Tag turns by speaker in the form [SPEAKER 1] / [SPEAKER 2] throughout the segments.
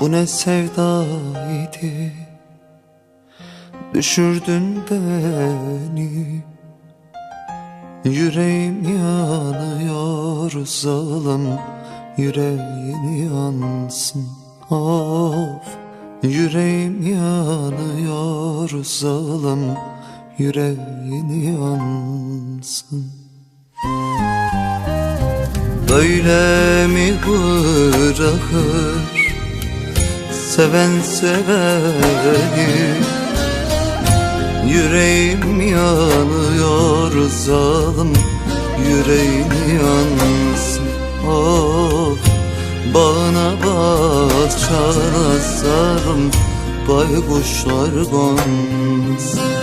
[SPEAKER 1] Bu ne sevdaydı? Düşürdün beni. Yüreğim yanıyor zalim Yüreğin yansın. Of Yüreğim yanıyor zalim Yüreğin yansın. Böyle mi bırakır Seven seveni. Yüreğim yanıyor zalim Yüreğin yansın Of Bana bahçana sarım Baykuşlar gonsın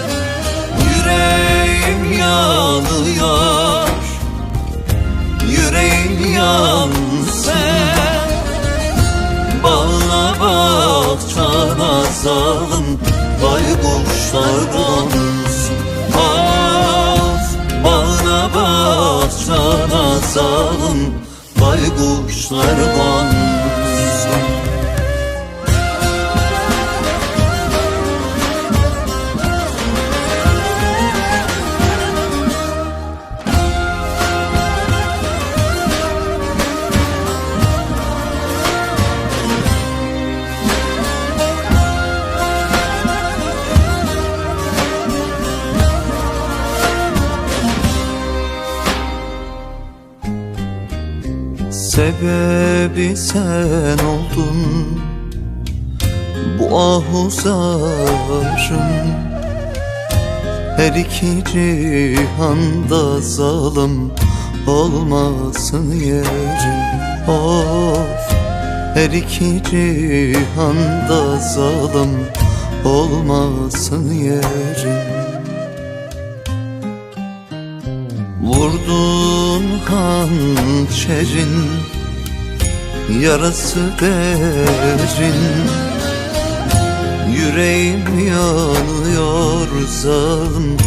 [SPEAKER 1] Baykuşlar gonsın Of Bana bahçana zalim Baykuşlar gonsın Sebebi sen oldun. Bu ahuzarın Her iki cihanda zalim Olmasın yerin Of Her iki cihanda zalim Olmasın yerin Vurdun hançerin Yarası derin. Yüreğim yanıyor zalim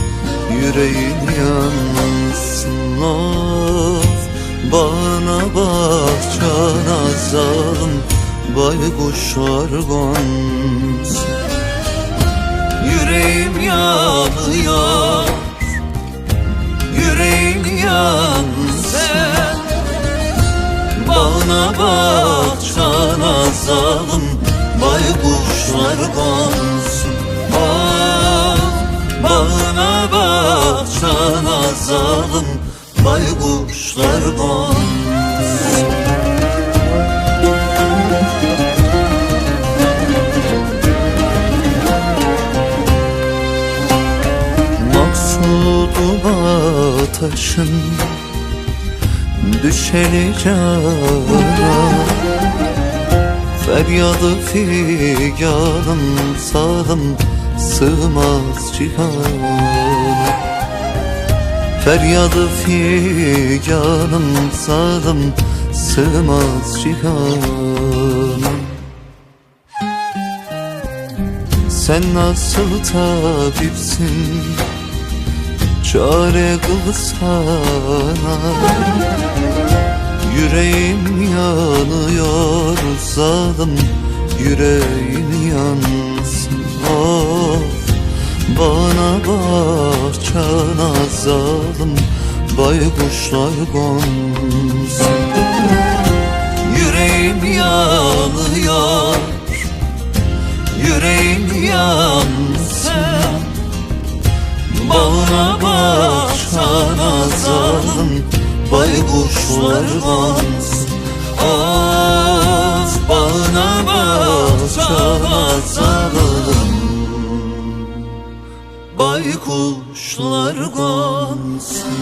[SPEAKER 1] Yüreğin yansın of. Bana bahçana zalim Baykuşlar gonsın Yüreğim yanıyor Yansın Bana bahçana zalim Baykuşlar gonsun taşın Düşeli cana. Feryadı figanım sağım Sığmaz cihana. Feryadı figanım sağım Sığmaz cihana. Sen nasıl tabipsin Çare kılsana. Yüreğim yanıyor zalim Yüreğin yansın of Bana bahçana zalim Baykuşlar gonsun. Yüreğim yanıyor Yüreğim yansın bana baksana zalim Baykuşlar vansın Az ah, bana baksana zalim Baykuşlar gansın